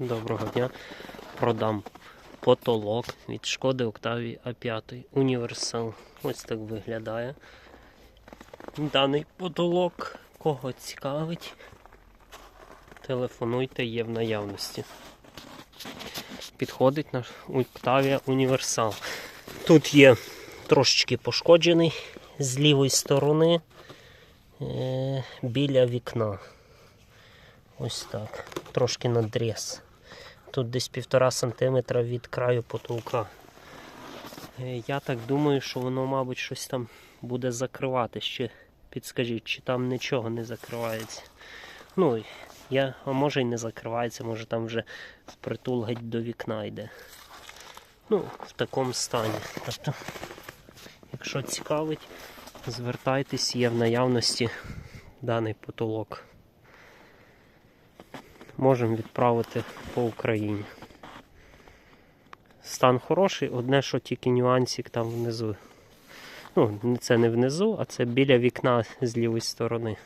Доброго дня. Продам потолок від шкоди Octavia A5 Універсал. Ось так виглядає. Даний потолок. Кого цікавить, телефонуйте, є в наявності. Підходить наш Octavia Універсал. Тут є трошечки пошкоджений з лівої сторони е, біля вікна. Ось так. Трошки надріз. Тут десь півтора сантиметра від краю потолка. Е, Я так думаю, що воно, мабуть, щось там буде закривати. Ще підскажіть, чи там нічого не закривається. Ну, я, а може й не закривається, може там вже впритул геть до вікна йде. Ну, в такому стані. Тобто, якщо цікавить, звертайтесь, є в наявності даний потолок можемо відправити по Україні. Стан хороший, одне, що тільки нюансик там внизу. Ну, це не внизу, а це біля вікна з лівої сторони.